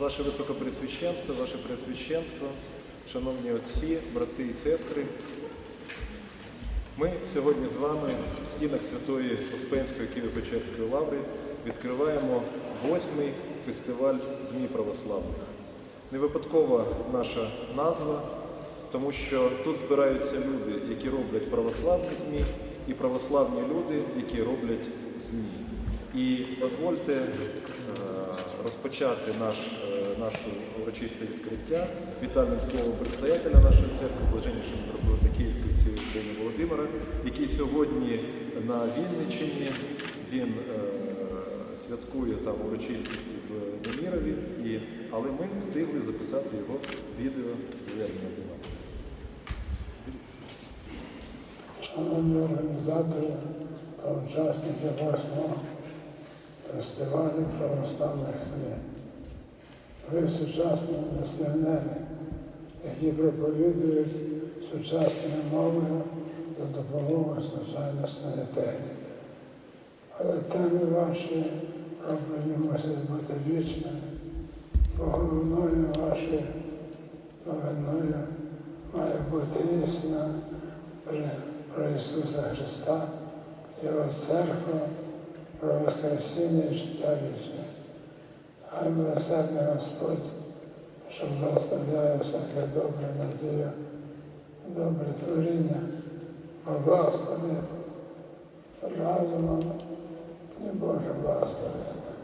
Ваше Високопресвященство, Ваше Пресвященство, шановні отці, брати і сестри, ми сьогодні з вами в стінах Святої Успенської Києво-Печерської лаври відкриваємо восьмий фестиваль ЗМІ православних. Не випадкова наша назва, тому що тут збираються люди, які роблять православні ЗМІ, і православні люди, які роблять ЗМІ. І дозвольте е, розпочати наш, е, наше урочисте відкриття вітальним словом представителя нашої церкви, блаженнішого митрополита Київської України Володимира, який сьогодні на Вінниччині він е, святкує там урочистості в Немірові, і, але ми встигли записати його відео звернення до нас. Шановні організатори та учасники 8 фестивалів православних змін. Ви сучасні місіонери, які проповідують сучасною мовою за допомогою звичайно санітарії. Але теми ваші проблеми мусять бути вічними, бо головною вашою новиною має бути істина про Ісуса Христа, Його церква про Воскресіння життя вічне. Хай милосердний Господь, що благословляє всяке добре надію, добре творіння, благословить разумом і Боже благословенням.